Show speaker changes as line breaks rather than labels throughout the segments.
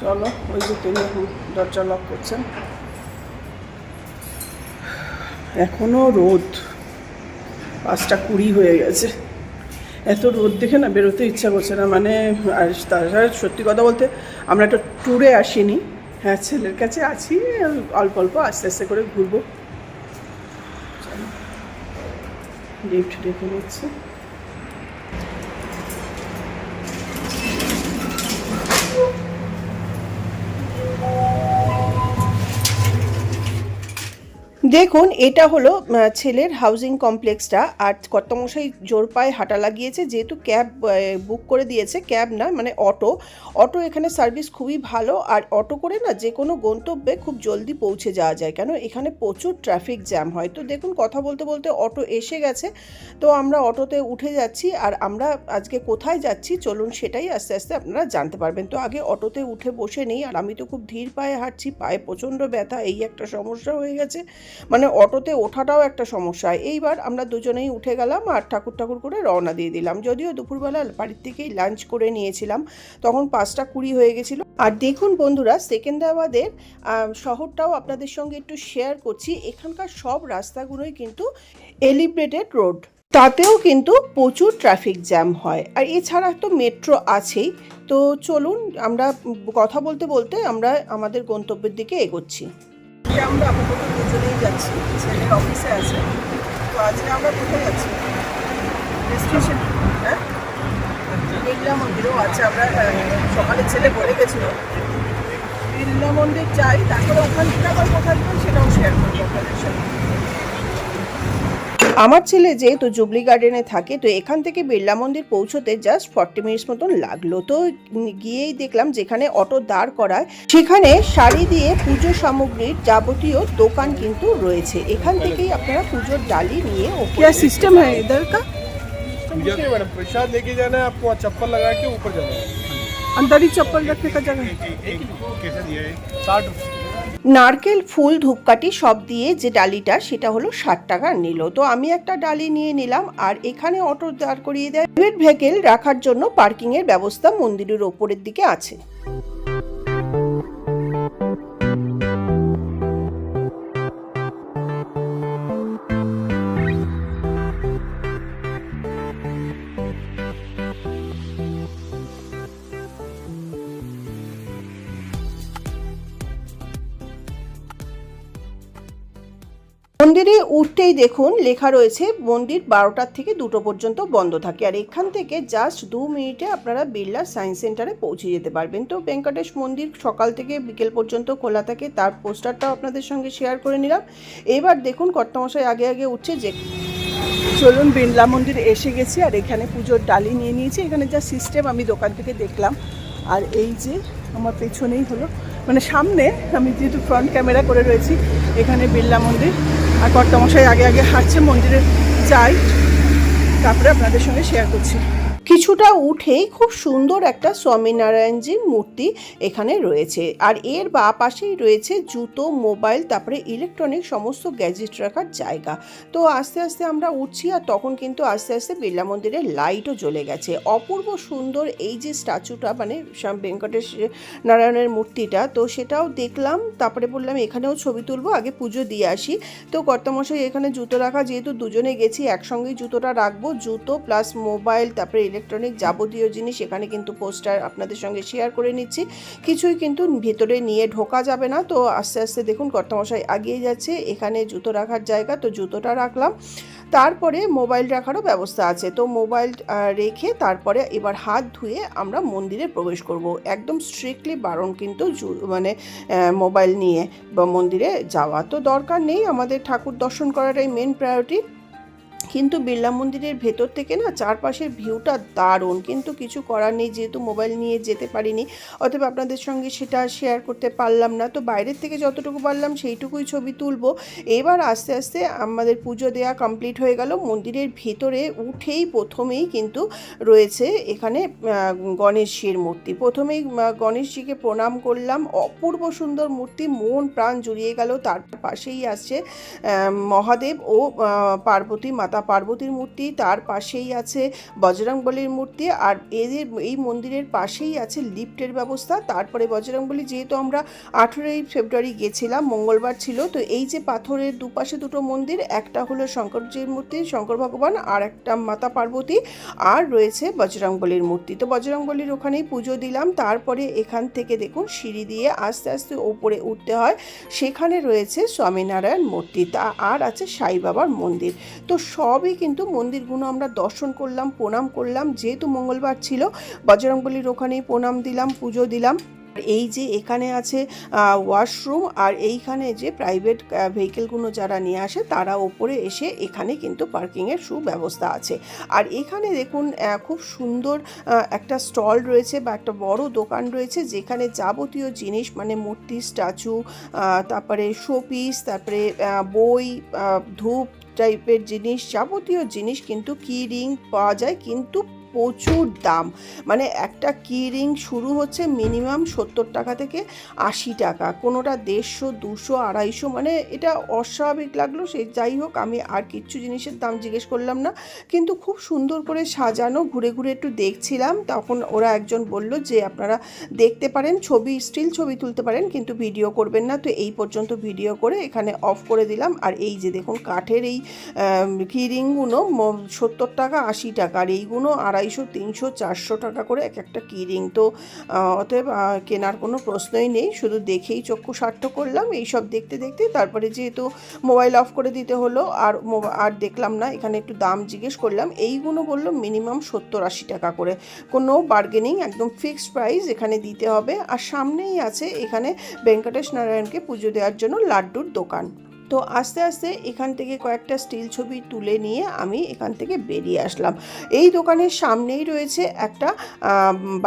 চলো, ওই যে তিনি এখন দরজা লক করছেন। এখনও রোদ। পাঁচটা কুড়ি হয়ে গেছে। এত রোদ দেখে না বেরোতে ইচ্ছা করছে না। মানে আর তাছাড়া সত্যি কথা বলতে আমরা একটা ট্যুরে আসিনি। হ্যাঁ ছেলের কাছে আছি, অল্প অল্প আস্তে আস্তে করে ঘুরবো। লিফট ডেকে নিচ্ছে। দেখুন, এটা হলো ছেলের হাউজিং কমপ্লেক্সটা আর কর্তামশাই জোর পায়ে হাঁটা লাগিয়েছে, যেহেতু ক্যাব বুক করে দিয়েছে, ক্যাব না মানে অটো। অটো এখানে সার্ভিস খুবই ভালো, আর অটো করে না যে কোনো গন্তব্যে খুব জলদি পৌঁছে যাওয়া যায়, কেন এখানে প্রচুর ট্রাফিক জ্যাম হয়। তো দেখুন, কথা বলতে বলতে অটো এসে গেছে, তো আমরা অটোতে উঠে যাচ্ছি, আর আমরা আজকে কোথায় যাচ্ছি, চলুন সেটাই আস্তে আস্তে আপনারা জানতে পারবেন। তো আগে অটোতে উঠে বসে নেই, আর আমি তো খুব ধীর পায়ে হাঁটছি, পায়ে প্রচণ্ড ব্যথা, এই একটা সমস্যা হয়ে গেছে। মানে অটোতে ওঠাটাও একটা সমস্যা। এইবার আমরা দুজনেই উঠে গেলাম আর ঠাকুর ঠাকুর করে রওনা দিয়ে দিলাম। যদিও দুপুরবেলা বাড়ির থেকেই লাঞ্চ করে নিয়েছিলাম, তখন পাঁচটা কুড়ি হয়ে গেছিল। আর দেখুন বন্ধুরা সেকেন্দ্রাবাদের শহরটাও আপনাদের সঙ্গে একটু শেয়ার করছি। এখানকার সব রাস্তাগুলোই কিন্তু এলিভেটেড রোড তাতেও কিন্তু প্রচুর ট্রাফিক জ্যাম হয়। আর এছাড়া তো মেট্রো আছেই। তো চলুন, আমরা কথা বলতে বলতে আমরা আমাদের গন্তব্যের দিকে এগোচ্ছি। আমরা আপাতত দুজনেই যাচ্ছি, ছেলের অফিসে আছে। তো আজকে আমরা কোথায় যাচ্ছি? স্টেশন হ্যাঁ? বিড়লা মন্দিরও আছে, আমরা সকালে ছেলে বলে গেছিল। বিড়লা মন্দির যাই, তারপরে ওখান থেকে আবার কোথায় সেটাও শেয়ার করব আপনাদের সাথে। আমার ছেলে যেহেতু জুবলি গার্ডেনে থাকে তো এখান থেকে বিড়লা মন্দির পৌঁছতে জাস্ট ফর্টি মিনিটস মতন লাগলো তো গিয়েই দেখলাম যেখানে অটো দাঁড় করায় সেখানে শাড়ি দিয়ে পুজো সামগ্রীর যাবতীয় দোকান কিন্তু রয়েছে এখান থেকেই আপনারা পুজোর ডালি নিয়ে क्या सिस्टम है इधर का
देखिए मैडम प्रसाद लेके जाना है आपको वहाँ चप्पल लगा के ऊपर जाना है
अंदर ही चप्पल रखने का जगह
कैसे दिया है साठ रुपये
নারকেল, ফুল, ধূপকাঠি সব দিয়ে যে ডালিটা, সেটা হলো ষাট টাকা নিল। তো আমি একটা ডালি নিয়ে নিলাম, আর এখানে অটো দাঁড় করিয়ে দেয়। ভেকেল রাখার জন্য পার্কিংয়ের ব্যবস্থা মন্দিরের ওপরের দিকে আছে। মন্দিরে উঠতেই দেখুন, লেখা রয়েছে, মন্দির বারোটার থেকে দুটো পর্যন্ত বন্ধ থাকে। আর এখান থেকে জাস্ট দু মিনিটে আপনারা বিড়লা সায়েন্স সেন্টারে পৌঁছে যেতে পারবেন। তো ভেঙ্কটেশ মন্দির সকাল থেকে বিকেল পর্যন্ত খোলা থাকে, তার পোস্টারটাও আপনাদের সঙ্গে শেয়ার করে নিলাম। এবার দেখুন, কর্তামশাই আগে আগে উঠছে যে চলুন, বিড়লা মন্দির এসে গেছি, আর এখানে পুজোর ডালি নিয়ে নিয়েছি। এখানে যা সিস্টেম আমি দোকান থেকে দেখলাম। আর এই যে আমার পেছনেই হলো মানে সামনে আমি যেহেতু ফ্রন্ট ক্যামেরা করে রয়েছি, এখানে বিড়লা মন্দির আর কর্তামশাই আগে আগে হাঁটছে মন্দিরে যাই তারপরে আপনাদের সঙ্গে শেয়ার করছি। কিছুটা উঠেই খুব সুন্দর একটা স্বামীনারায়ণজির মূর্তি এখানে রয়েছে। আর এর বা পাশেই রয়েছে জুতো, মোবাইল, তারপরে ইলেকট্রনিক সমস্ত গ্যাজেট রাখার জায়গা। তো আস্তে আস্তে আমরা উঠছি আর তখন কিন্তু আস্তে আস্তে বিড়লা মন্দিরের লাইটও জ্বলে গেছে। অপূর্ব সুন্দর এই যে স্ট্যাচুটা মানে স্বামী ভেঙ্কটেশ নারায়ণের মূর্তিটা, তো সেটাও দেখলাম, তারপরে বললাম এখানেও ছবি তুলবো, আগে পুজো দিয়ে আসি। তো কর্তামশাই এখানে জুতো রাখা, যেহেতু দুজনে গেছি, একসঙ্গেই জুতোটা রাখব। জুতো প্লাস মোবাইল, তারপরে ইলেকট্রনিক যাবতীয় জিনিস, এখানে কিন্তু পোস্টার আপনাদের সঙ্গে শেয়ার করে নিচ্ছি। কিছুই কিন্তু ভেতরে নিয়ে ঢোকা যাবে না। তো আস্তে আস্তে দেখুন, কর্তামশাই আগিয়ে যাচ্ছে। এখানে জুতো রাখার জায়গা, তো জুতোটা রাখলাম। তারপরে মোবাইল রাখারও ব্যবস্থা আছে। তো মোবাইল রেখে তারপরে এবার হাত ধুয়ে আমরা মন্দিরে প্রবেশ করব। একদম স্ট্রিক্টলি বারণ কিন্তু মানে মোবাইল নিয়ে বা মন্দিরে যাওয়া। তো দরকার নেই, আমাদের ঠাকুর দর্শন করাটাই মেন প্রায়োরিটি কিন্তু বিড়লা মন্দিরের ভেতর থেকে না চারপাশের ভিউটা দারুণ। কিন্তু কিছু করার নেই, যেহেতু মোবাইল নিয়ে যেতে পারিনি, অতএব আপনাদের সঙ্গে সেটা শেয়ার করতে পারলাম না। তো বাইরের থেকে যতটুকু পারলাম সেইটুকুই ছবি তুলবো। এবার আস্তে আস্তে আমাদের পুজো দেওয়া কমপ্লিট হয়ে গেল। মন্দিরের ভেতরে উঠেই প্রথমেই কিন্তু রয়েছে এখানে গণেশজির মূর্তি। প্রথমেই গণেশজিকে প্রণাম করলাম। অপূর্ব সুন্দর মূর্তি, মন প্রাণ জুড়িয়ে গেল। তার পাশেই আসছে মহাদেব ও পার্বতী মাতা মাতা পার্বতীর মূর্তি তার পাশেই আছে বজরংবলীর মূর্তি আর এদের এই মন্দিরের পাশেই আছে লিফটের ব্যবস্থা। তারপরে বজরংবলী যেহেতু আমরা আঠেরোই ফেব্রুয়ারি গেছিলাম, মঙ্গলবার ছিল, তো এই যে পাথরের দুপাশে দুটো মন্দির, একটা হলো শঙ্করজির মূর্তি, শঙ্কর ভগবান, আর একটা মাতা পার্বতী, আর রয়েছে বজরংবলীর মূর্তি। তো বজরংবলীর ওখানেই পুজো দিলাম। তারপরে এখান থেকে দেখুন, সিঁড়ি দিয়ে আস্তে আস্তে ওপরে উঠতে হয়। সেখানে রয়েছে স্বামীনারায়ণ মূর্তি, তা আর আছে সাই বাবার মন্দির। তো সবই কিন্তু মন্দিরগুলো আমরা দর্শন করলাম, প্রণাম করলাম, যেহেতু মঙ্গলবার ছিল, বজরংবলীর ওখানেই প্রণাম দিলাম, পুজো দিলাম। এই যে এখানে আছে ওয়াশরুম আর এইখানে যে প্রাইভেট ভেহিকেলগুলো যারা নিয়ে আসে, তারা ওপরে এসে এখানে কিন্তু পার্কিংয়ের সুব্যবস্থা আছে। আর এখানে দেখুন খুব সুন্দর একটা স্টল রয়েছে বা একটা বড় দোকান রয়েছে, যেখানে যাবতীয় জিনিস মানে মূর্তি স্ট্যাচু তারপরে শোপিস তারপরে বই ধূপ টাইপের জিনিস যাবতীয় জিনিস কিন্তু কি রিং পাওয়া যায় কিন্তু প্রচুর দাম। মানে একটা কি রিং শুরু হচ্ছে মিনিমাম সত্তর টাকা থেকে আশি টাকা। কোনোটা দেড়শো, দুশো, আড়াইশো মানে এটা অস্বাভাবিক লাগল। সে যাই হোক, আমি আর কিচ্ছু জিনিসের দাম জিজ্ঞেস করলাম না। কিন্তু খুব সুন্দর করে সাজানো, ঘুরে ঘুরে একটু দেখছিলাম। তখন ওরা একজন বলল যে, আপনারা দেখতে পারেন, ছবি স্টিল ছবি তুলতে পারেন, কিন্তু ভিডিও করবেন না। তো এই পর্যন্ত ভিডিও করে এখানে অফ করে দিলাম। আর এই যে দেখুন, কাঠের এই কিরিংগুলো সত্তর টাকা, আশি টাকা, আর এইগুলো আড়াইশো, তিনশো, চারশো টাকা করে এক একটা কিরিং। তো অতএব কেনার কোনো প্রশ্নই নেই। শুধু দেখেই চক্ষু সার্থ করলাম। এইসব দেখতে দেখতে তারপরে যেহেতু মোবাইল অফ করে দিতে হলো, আর আর দেখলাম না, এখানে একটু দাম জিজ্ঞেস করলাম, এইগুলো বলল মিনিমাম সত্তর আশি টাকা করে। কোনো বার্গেনিং একদম ফিক্সড প্রাইস এখানে দিতে হবে। আর সামনেই আছে এখানে ভেঙ্কটেশ নারায়ণকে পুজো দেওয়ার জন্য লাড্ডুর দোকান। তো আস্তে আস্তে এখান থেকে কয়েকটা স্টিল ছবি তুলে নিয়ে আমি এখান থেকে বেরিয়ে আসলাম। এই দোকানের সামনেই রয়েছে একটা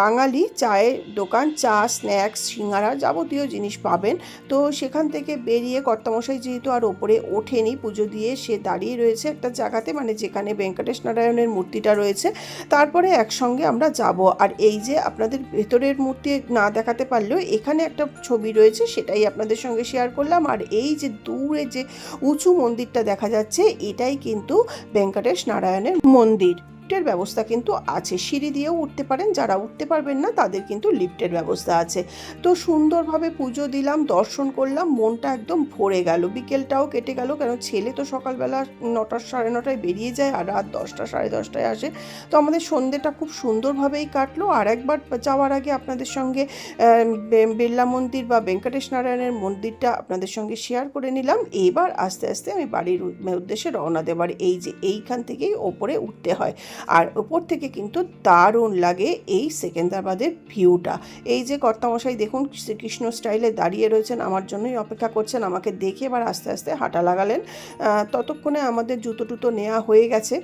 বাঙালি চায়ের দোকান। চা, স্ন্যাক্স, সিঙ্গারা যাবতীয় জিনিস পাবেন। তো সেখান থেকে বেরিয়ে কর্তামশাই যেহেতু আর ওপরে ওঠেনি, পুজো দিয়ে সে দাঁড়িয়ে রয়েছে একটা জায়গাতে মানে যেখানে ভেঙ্কটেশ নারায়ণের মূর্তিটা রয়েছে। তারপরে একসঙ্গে আমরা যাব। আর এই যে আপনাদের ভেতরের মূর্তি না দেখাতে পারলেও এখানে একটা ছবি রয়েছে, সেটাই আপনাদের সঙ্গে শেয়ার করলাম। আর এই যে দূরে যে উঁচু মন্দিরটা দেখা যাচ্ছে এটাই কিন্তু ভেঙ্কটেশ নারায়ণের মন্দির। লিফটের ব্যবস্থা কিন্তু আছে। সিঁড়ি দিয়েও উঠতে পারেন, যারা উঠতে পারবেন না তাদের কিন্তু লিফটের ব্যবস্থা আছে। তো সুন্দরভাবে পুজো দিলাম, দর্শন করলাম, মনটা একদম ভরে গেল। বিকেলটাও কেটে গেল, কেন ছেলে তো সকালবেলা নটার সাড়ে নটায় বেরিয়ে যায় আর রাত দশটা সাড়ে দশটায় আসে। তো আমাদের সন্ধ্যেটা খুব সুন্দরভাবেই কাটলো। আর একবার যাওয়ার আগে আপনাদের সঙ্গে বিড়লা মন্দির বা ভেঙ্কটেশ নারায়ণের মন্দিরটা আপনাদের সঙ্গে শেয়ার করে নিলাম। এবার আস্তে আস্তে আমি বাড়ির উদ্দেশ্যে রওনা দেবার এই যে, এইখান থেকেই ওপরে উঠতে হয়। আর ওপর থেকে কিন্তু দারুণ লাগে এই সেকেন্দ্রাবাদের ভিউটা। এই যে কর্তামশাই, দেখুন শ্রীকৃষ্ণ স্টাইলে দাঁড়িয়ে রয়েছেন, আমার জন্যই অপেক্ষা করছেন, আমাকে দেখে এবার আস্তে আস্তে হাঁটা লাগালেন। ততক্ষণে আমাদের জুতো টুতো নেওয়া হয়ে গেছে।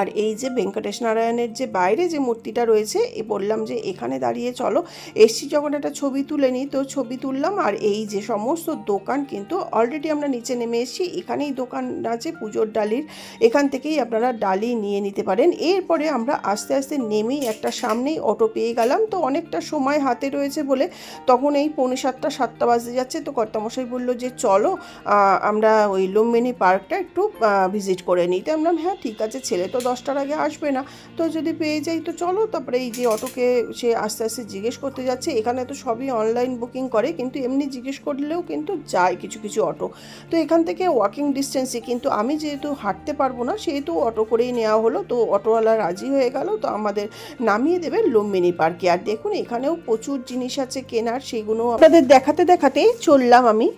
আর এই যে ভেঙ্কটেশ নারায়ণের যে বাইরে যে মূর্তিটা রয়েছে, এ বললাম যে এখানে দাঁড়িয়ে চলো। এসছি যখন একটা ছবি তুলে নিই, তো ছবি তুললাম আর এই যে সমস্ত দোকান কিন্তু অলরেডি আমরা নিচে নেমে এসেছি। এখানেই দোকান আছে পুজোর ডালির। এখান থেকেই আপনারা ডালি নিয়ে নিতে পারেন। এরপরে আমরা আস্তে আস্তে নেমেই একটা সামনেই অটো পেয়ে গেলাম। তো অনেকটা সময় হাতে রয়েছে বলে তখন এই পৌনে সাতটা সাতটা বাজতে যাচ্ছে। তো কর্তামশাই বলল যে, চলো আমরা ওই লুম্বিনী পার্কটা একটু ভিজিট করে নিই। তো আমরা হ্যাঁ ঠিক আছে, ছেলে তো দশটার আগে আসবে না। তো যদি পেয়ে যাই, তো চলো, তারপরে এই যে অটোকে সে আস্তে আস্তে জিজ্ঞেস করতে যাচ্ছে। এখানে তো সবই অনলাইন বুকিং করে, কিন্তু এমনি জিজ্ঞেস করলেও কিন্তু যায় কিছু কিছু অটো। তো এখান থেকে ওয়াকিং ডিস্টেন্সে কিন্তু আমি যেহেতু হাঁটতে পারব না, সেহেতু অটো করেই নেওয়া হলো। তো অটোওয়ালা রাজি হয়ে গেল, তো আমাদের নামিয়ে দেবে লুম্বিনী পার্কে আর দেখুন, এখানেও প্রচুর জিনিস আছে কেনার, সেগুলো আপনাদের দেখাতে, দেখাতেই চললাম আমি।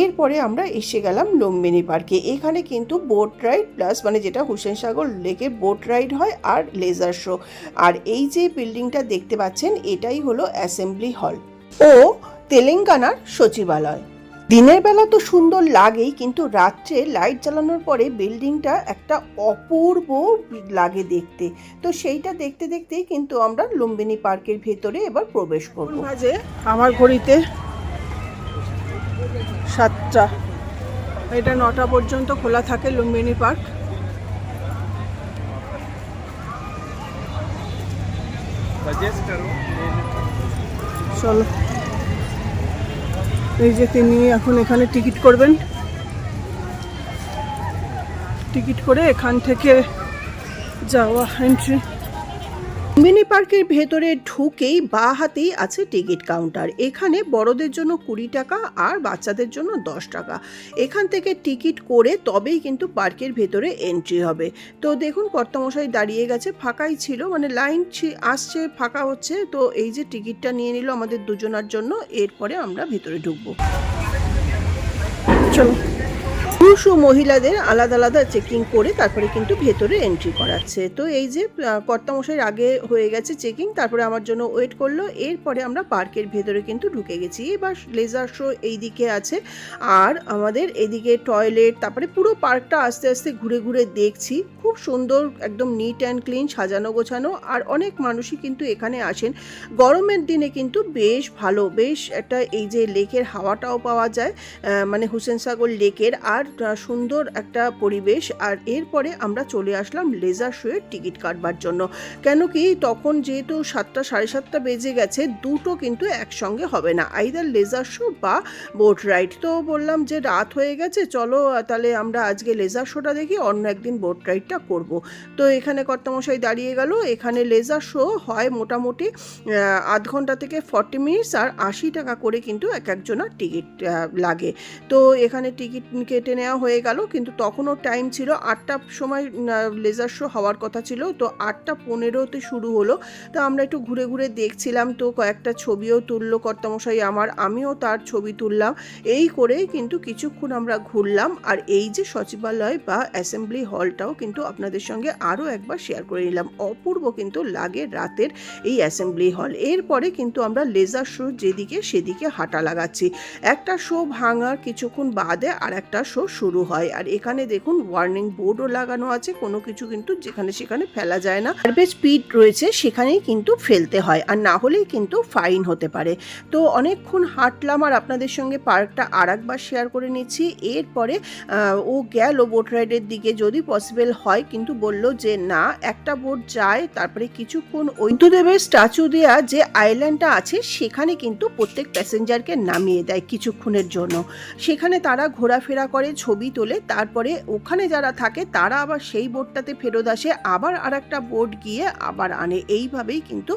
এরপরে আমরা এসে গেলাম লুম্বিনী পার্কে। এখানে কিন্তু বোট রাইড প্লাস মানে যেটা হুসেন সাগর লেকে বোট রাইড হয় আর লেজার শো আর এই যে বিল্ডিংটা দেখতে পাচ্ছেন, এটাই হলো অ্যাসেম্বলি হল ও তেলেঙ্গানার সচিবালয়। দিনের বেলা তো সুন্দর লাগেই, কিন্তু রাত্রে লাইট জ্বালানোর পরে বিল্ডিংটা একটা অপূর্ব লাগে দেখতে। তো সেইটা দেখতে দেখতেই কিন্তু আমরা লুম্বিনী পার্কের ভেতরে এবার প্রবেশ করব। বাজে আমার ঘড়িতে সাতটা। এটা নটা পর্যন্ত খোলা থাকে লুম্বিনী পার্ক। চলো। এই যে তিনি এখন এখানে টিকিট করবেন।
টিকিট করে এখান থেকে যাওয়া এন্ট্রি
মিনি পার্কের ভেতরে ঢুকেই বা হাতেই আছে টিকিট কাউন্টার। এখানে বড়দের জন্য কুড়ি টাকা আর বাচ্চাদের জন্য দশ টাকা। এখান থেকে টিকিট করে তবেই কিন্তু পার্কের ভেতরে এন্ট্রি হবে। তো দেখুন, কর্তামশাই দাঁড়িয়ে গেছে, ফাঁকাই ছিল মানে লাইন আসছে, ফাঁকা হচ্ছে। তো এই যে টিকিটটা নিয়ে নিল আমাদের দুজনার জন্য, এরপরে আমরা ভেতরে ঢুকবো।
চলো।
পুরুষ ও মহিলাদের আলাদা আলাদা চেকিং করে তারপরে কিন্তু ভেতরে এন্ট্রি করাচ্ছে। তো এই যে কর্তামশাইয়ের আগে হয়ে গেছে চেকিং তারপরে আমার জন্য ওয়েট করল, এরপরে আমরা পার্কের ভেতরে কিন্তু ঢুকে গেছি। এবার লেজার শো এই দিকে আছে। আর আমাদের এদিকে টয়লেট তারপরে পুরো পার্কটা আস্তে আস্তে ঘুরে ঘুরে দেখছি। খুব সুন্দর, একদম নিট অ্যান্ড ক্লিন সাজানো গোছানো। আর অনেক মানুষই কিন্তু এখানে আসেন। গরমের দিনে কিন্তু বেশ ভালো, বেশ একটা এই যে লেকের হাওয়াটাও পাওয়া যায় মানে হুসেন সাগর লেকের আর সুন্দর একটা পরিবেশ আর এরপরে আমরা চলে আসলাম লেজার শোয়ের টিকিট কাটবার জন্য। কেন কি তখন যেহেতু সাতটা, সাড়ে সাতটা বেজে গেছে, দুটো কিন্তু একসঙ্গে হবে না। আইদার লেজার শো বা বোট রাইড তো বললাম যে রাত হয়ে গেছে, চলো তাহলে আমরা আজকে লেজার শোটা দেখি, অন্য একদিন বোট রাইডটা করব। তো এখানে কর্তামশাই দাঁড়িয়ে গেল। এখানে লেজার শো হয় মোটামুটি আধ ঘণ্টা থেকে ফর্টি মিনিটস আর আশি টাকা করে কিন্তু এক একজনের টিকিট লাগে। তো এখানে টিকিট কেটে নেওয়া হয়ে গেল, কিন্তু তখনও টাইম ছিল আটটার সময় লেজার শো হওয়ার কথা ছিল, তো আটটা পনেরোতে শুরু হলো। তো আমরা একটু ঘুরে ঘুরে দেখছিলাম, তো কয়েকটা ছবিও তুললো কর্তামশাই আমার, আমিও তার ছবি তুললাম। এই করেই কিন্তু কিছুক্ষণ আমরা ঘুরলাম, আর এই যে সচিবালয় বা অ্যাসেম্বলি হলটাও কিন্তু আপনাদের সঙ্গে আরও একবার শেয়ার করে নিলাম। অপূর্ব কিন্তু লাগে রাতের এই অ্যাসেম্বলি হল এরপরে কিন্তু আমরা লেজার শো যেদিকে সেদিকে হাঁটা লাগাচ্ছি। একটা শো ভাঙার কিছুক্ষণ বাদে আর একটা শো শুরু হয়। আর এখানে দেখুন ওয়ার্নিং বোর্ডও লাগানো আছে, কোনো কিছু কিন্তু যেখানে সেখানে ফেলা যায় না। গার্বেজ স্পিড রয়েছে, সেখানেই কিন্তু ফেলতে হয়। আর না হলেই কিন্তু ফাইন হতে পারে। তো অনেকক্ষণ হাঁটলাম আর আপনাদের সঙ্গে পার্কটা আর একবার শেয়ার করে নিচ্ছি। এরপরে ও গেল বোট রাইডের দিকে। যদি পসিবল হয়, কিন্তু বলল যে না, একটা বোট যায়, তারপরে কিছুক্ষণ ঐদ্যদেবের স্ট্যাচু দেওয়া যে আইল্যান্ডটা আছে, সেখানে কিন্তু প্রত্যেক প্যাসেঞ্জারকে নামিয়ে দেয় কিছুক্ষণের জন্য। সেখানে তারা ঘোরাফেরা করে ছবি তোলে, তারপরে ওখানে যারা থাকে তারা আবার সেই বোর্ডটাতে ফেরত আসে, আবার আর একটা বোর্ড গিয়ে আবার আনে। এইভাবেই কিন্তু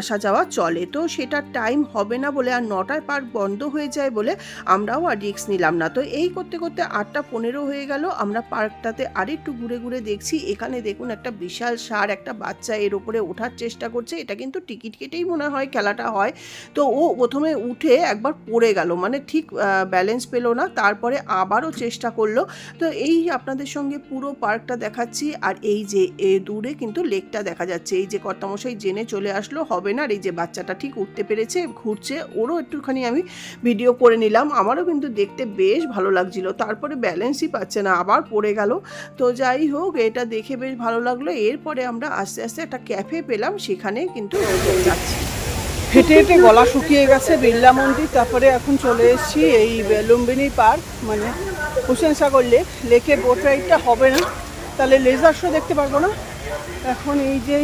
আসা যাওয়া চলে। তো সেটা টাইম হবে না বলে আর নটায় পার্ক বন্ধ হয়ে যায় বলে আমরাও আর রিস্ক নিলাম না। তো এই করতে করতে আটটা পনেরো হয়ে গেল। আমরা পার্কটাতে আরেকটু ঘুরে ঘুরে দেখছি। এখানে দেখুন একটা বিশাল সার, একটা বাচ্চা এর উপরে ওঠার চেষ্টা করছে। এটা কিন্তু টিকিট কেটেই মনে হয় খেলাটা হয়। তো ও প্রথমে উঠে একবার পড়ে গেল। মানে ঠিক ব্যালেন্স পেল না। তারপরে আবারও চেষ্টা করল। তো এই আপনাদের সঙ্গে পুরো পার্কটা দেখাচ্ছি আর এই যে, এ দূরে কিন্তু লেকটা দেখা যাচ্ছে। এই যে কর্তামশাই জেনে চলে আসলো, হবে না? আর এই যে বাচ্চাটা ঠিক উঠতে পেরেছে, ঘুরছে, ওরও একটুখানি আমি ভিডিও করে নিলাম। আমারও কিন্তু দেখতে বেশ ভালো লাগছিল। তারপরে ব্যালেন্সই পাচ্ছে না, আবার পড়ে গেল। তো যাই হোক, এটা দেখে বেশ ভালো লাগল। এরপরে আমরা আস্তে আস্তে একটা ক্যাফে পেলাম, সেখানে কিন্তু যাচ্ছি।
হেঁটে হেঁটে গলা শুকিয়ে গেছে বিড়লা মন্দির তারপরে এখন চলে এসেছি এই লুম্বিনী পার্ক মানে হুসেন সাগর লেক লেকে বোট রাইডটা হবে না তাহলে লেজার শো দেখতে পারবো না এখন এই যে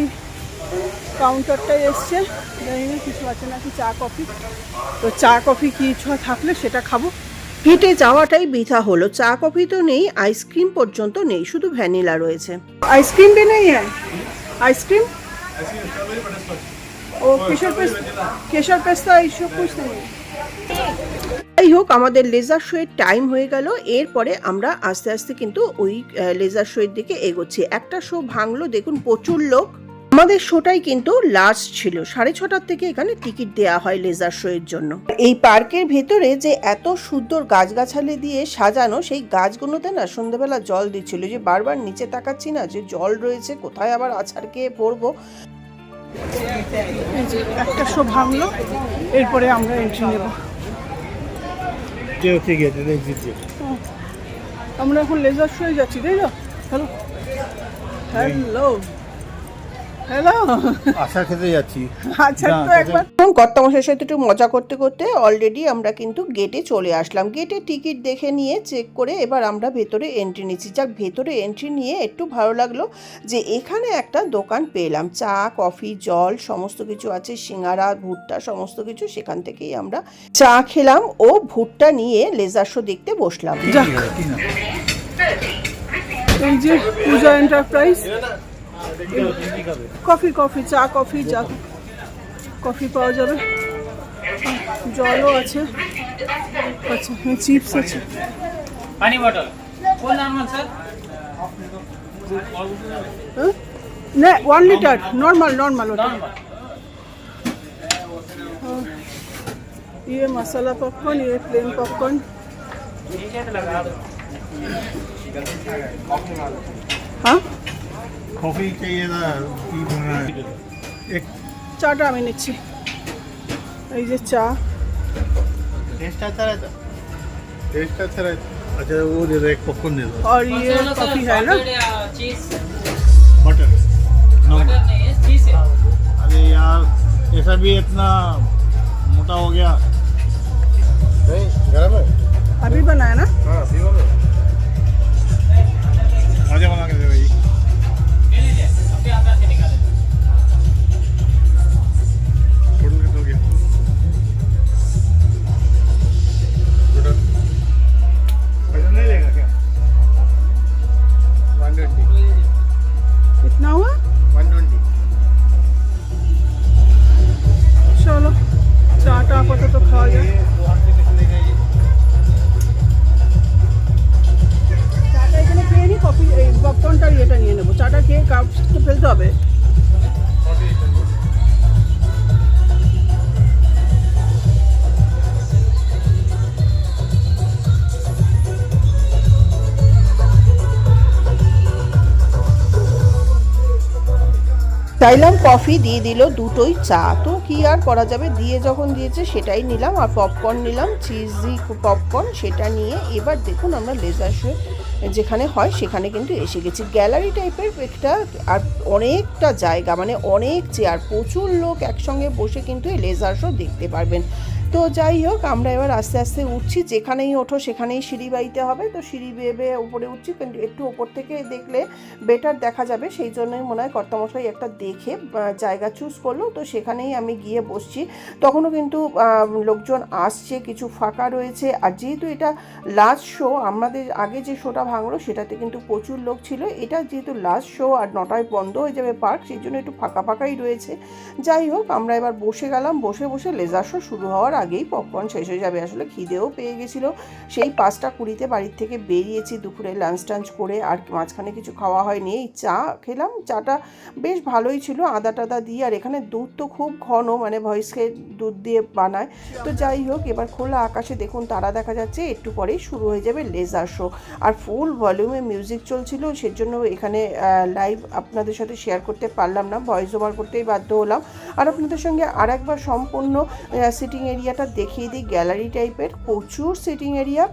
কাউন্টারটায় এসছে জানি না কিছু আছে নাকি চা কফি তো চা কফি কিছু থাকলে সেটা খাবো
হেঁটে যাওয়াটাই বৃথা হলো চা কফি তো নেই আইসক্রিম পর্যন্ত নেই শুধু ভ্যানিলা রয়েছে
आइसक्रीम भी नहीं है आइसक्रीम ও কেশর পেস্তা কেশর পেস্তা এইসব
যাই হোক, আমাদের লেজার শোয়ের টাইম হয়ে গেল। এরপরে আমরা আস্তে আস্তে কিন্তু ওই লেজার শোয়ের দিকে এগোচ্ছি। একটা শো ভাঙলো, দেখুন প্রচুর লোক। আমাদের শোটাই কিন্তু লাস্ট ছিল। সাড়ে ছটার থেকে এখানে টিকিট দেওয়া হয় লেজার শোয়ের জন্য। এই পার্কের ভেতরে যে এত সুন্দর গাছগাছালি দিয়ে সাজানো, সেই গাছগুলোতে না সন্ধ্যাবেলা জল দিচ্ছিল। যে বারবার নিচে তাকাচ্ছি না, যে জল রয়েছে, কোথায় আবার আছাড় খেয়ে পড়ব?
একটা শো ভাঙলো এরপরে আমরা এন্ট্রি নেব। আমরা এখন লেজার শোয়ে যাচ্ছি তাই তো? হ্যালো হ্যালো হ্যালো
আশা খেতে যাচ্ছি।
আচ্ছা তো একবার
এবং কর্তামশাইয়ের সাথে একটু মজা করতে করতে অলরেডি আমরা কিন্তু গেটে চলে আসলাম। গেটে টিকিট দেখে নিয়ে চেক করে এবার আমরা ভেতরে এন্ট্রি নিচ্ছি। যাক ভেতরে এন্ট্রি নিয়ে একটু ভালো লাগল যে এখানে একটা দোকান পেলাম। চা কফি জল সমস্ত কিছু আছে সিঙ্গারা ভুট্টা সমস্ত কিছু সেখান থেকেই আমরা চা খেলাম ও ভুট্টা নিয়ে লেজার শো দেখতে বসলাম।
যাক। এই যে পূজা এন্টারপ্রাইজ কফি কফি চা কফি চা কফি পাওয়া যাবে জলও আছে আচ্ছা চিপস আছে
पानी बॉटल फुल नॉर्मल सर
হ্যাঁ? না ওয়ান লিটার নর্মাল নর্মাল ওটা
नॉर्मल
ये मसाला पॉपकॉर्न ये प्लेन पॉपकॉर्न
ठीक है तो लगा दो
हाँ
कॉफी चाहिए था टी बनना है एक
চাটা আমি নিচ্ছি এই যে চা
टेस्ट अच्छा रहता टेस्ट अच्छा रहता अच्छा वो दे दो एक पॉपकॉर्न दे दो
और ये कॉफी है ना
चीज
बटर नो
बटर नहीं है चीज है
अरे यार ऐसा भी इतना मोटा हो गया
नहीं गरम है
अभी बनाया ना
हाँ पीवा में
मजा बना के दे
চাইলাম কফি, দিয়ে দিল দুটোই চা। তো কি আর করা যাবে? দিয়ে যখন দিয়েছে সেটাই নিলাম আর পপকর্ন নিলাম চিজি পপকর্ন সেটা নিয়ে এবার দেখুন আমরা লেজার শো যেখানে হয় সেখানে কিন্তু এসে গেছি। গ্যালারি টাইপের একটা আর অনেকটা জায়গা মানে অনেক চেয়ার, প্রচুর লোক একসঙ্গে বসে কিন্তু এই লেজার শো দেখতে পারবেন। তো যাই হোক, আমরা এবার আস্তে আস্তে উঠছি। যেখানেই ওঠো, সেখানেই সিঁড়ি বাইতে হবে। তো সিঁড়ি বেয়ে বেয়ে উপরে উঠছি, কিন্তু একটু ওপর থেকে দেখলে বেটার দেখা যাবে। সেই জন্যই মনে হয় কর্তামশাই একটা দেখে জায়গা চুজ করল। তো সেখানেই আমি গিয়ে বসছি। তখনও কিন্তু লোকজন আসছে, কিছু ফাঁকা রয়েছে। আর যেহেতু এটা লাস্ট শো আমাদের আগে যে শোটা ভাঙলো, সেটাতে কিন্তু প্রচুর লোক ছিল। এটা যেহেতু লাস্ট শো আর নটায় বন্ধ হয়ে যাবে পার্ক সেই জন্য একটু ফাঁকা ফাঁকাই রয়েছে। যাই হোক, আমরা এবার বসে গেলাম। বসে বসে লেজার শো শুরু হওয়ার আগেই পপকর্ন শেষ হয়ে যাবে। আসলে খিদেও পেয়ে গেছিল। সেই পাঁচটা কুড়িতে বাড়ির থেকে বেরিয়েছি, দুপুরে লাঞ্চ টাঞ্চ করে, আর মাঝখানে কিছু খাওয়া হয়নি। এই চা খেলাম, চাটা বেশ ভালোই ছিল আদা টাদা দিয়ে। আর এখানে দুধ তো খুব ঘন মানে ভয়েসকে দুধ দিয়ে বানায়। তো যাই হোক, এবার খোলা আকাশে দেখুন তারা দেখা যাচ্ছে, একটু পরেই শুরু হয়ে যাবে লেজার শো আর ফুল ভলিউমে মিউজিক চলছিল, সেজন্য এখানে লাইভ আপনাদের সাথে শেয়ার করতে পারলাম না ভয়েস ওভার করতেই বাধ্য হলাম। আর আপনাদের সঙ্গে আর একবার সম্পূর্ণ সিটিং এরিয়াটা দেখিয়ে দিই গ্যালারি টাইপের প্রচুর সিটিং এরিয়া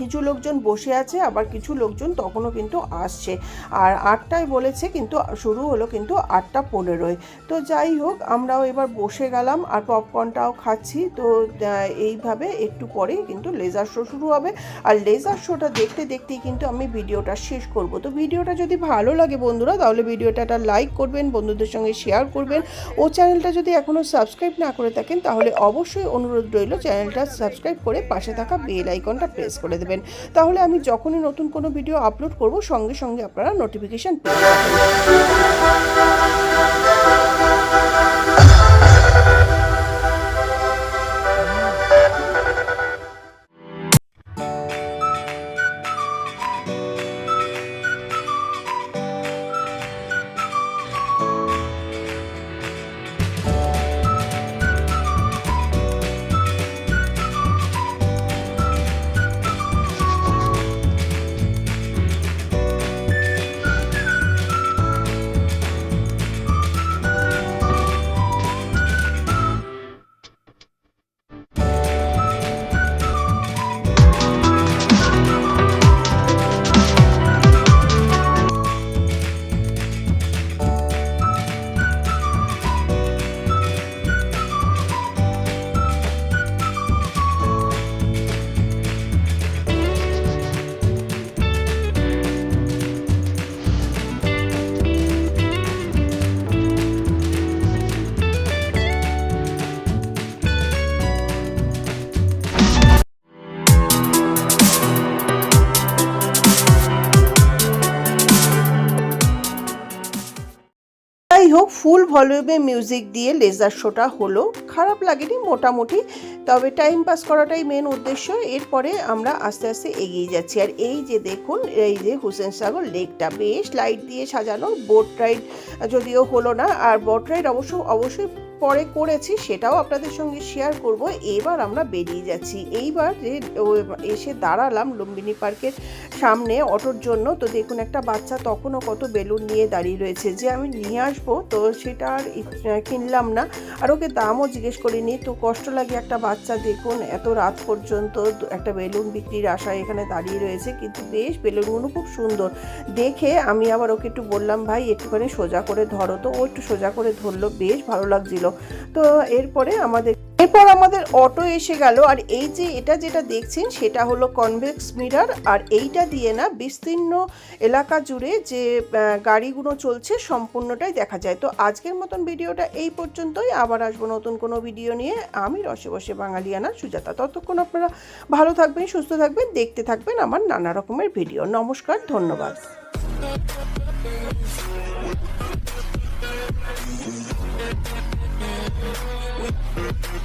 কিছু লোকজন বসে আছে, আবার কিছু লোকজন তখনও কিন্তু আসছে। আর আটটায় বলেছে কিন্তু শুরু হলো কিন্তু আটটা পনেরোয়। তো যাই হোক, আমরাও এবার বসে গেলাম আর পপকর্নটাও খাচ্ছি। তো এইভাবে একটু পরেই কিন্তু লেজার শো শুরু হবে। আর লেজার শোটা দেখতে দেখতেই কিন্তু আমি ভিডিওটা শেষ করব। তো ভিডিওটা যদি ভালো লাগে বন্ধুরা, তাহলে ভিডিওটা একটা লাইক করবেন, বন্ধুদের সঙ্গে শেয়ার করবেন। ও চ্যানেলটা যদি এখনও সাবস্ক্রাইব না করে থাকেন, তাহলে অবশ্যই অনুরোধ রইল চ্যানেলটা সাবস্ক্রাইব করে পাশে থাকা বেল আইকনটা প্রেস করে দেবেন। তাহলে আমি যখনই নতুন কোনো ভিডিও আপলোড করব, সঙ্গে সঙ্গে আপনারা নোটিফিকেশান পেয়ে যাবেন। ভলিউমে মিউজিক দিয়ে লেজার শোটা হলো, খারাপ লাগেনি মোটামুটি, তবে টাইম পাস করাটাই মেন উদ্দেশ্য। এরপরে আমরা আস্তে আস্তে এগিয়ে যাচ্ছি। আর এই যে দেখুন, এই যে হুসেন সাগর লেকটা, বেশ লাইট দিয়ে সাজানো বোট রাইড যদিও হলো না, আর বোট রাইড অবশ্য, অবশ্যই পরে করেছি, সেটাও আপনাদের সঙ্গে শেয়ার করব। এবার আমরা বেরিয়ে যাচ্ছি। এইবার যে এসে দাঁড়ালাম লুম্বিনী পার্কের সামনে অটোর জন্য, তো দেখুন একটা বাচ্চা তখনও কত বেলুন নিয়ে দাঁড়িয়ে রয়েছে। যে আমি নিয়ে আসব, তো সেটা আর কিনলাম না। আর ওকে দামও জিজ্ঞেস করিনি, তো কষ্ট লাগে একটা বাচ্চা, দেখুন এত রাত পর্যন্ত একটা বেলুন বিক্রির আশায় এখানে দাঁড়িয়ে রয়েছে, কিন্তু বেশ বেলুনগুলো খুব সুন্দর। দেখে আমি আবার ওকে একটু বললাম, ভাই, একটুখানি সোজা করে ধরো। তো ও একটু সোজা করে ধরলো, বেশ ভালো লাগছিল। তো এরপরে আমাদের, এরপর আমাদের অটো এসে গেল আর এই যে এটা যেটা দেখছেন সেটা হলো কনভেক্স মিরার আর এইটা দিয়ে না বিস্তীর্ণ এলাকা জুড়ে যে গাড়িগুলো চলছে সম্পূর্ণটাই দেখা যায়। তো আজকের মতন ভিডিওটা এই পর্যন্তই। আবার আসব নতুন কোনো ভিডিও নিয়ে। আমি রসে বসে বাঙালিয়ানা সুজাতা। ততক্ষণ আপনারা ভালো থাকবেন, সুস্থ থাকবেন, দেখতে থাকবেন আমার নানা রকমের ভিডিও। নমস্কার, ধন্যবাদ। Yeah.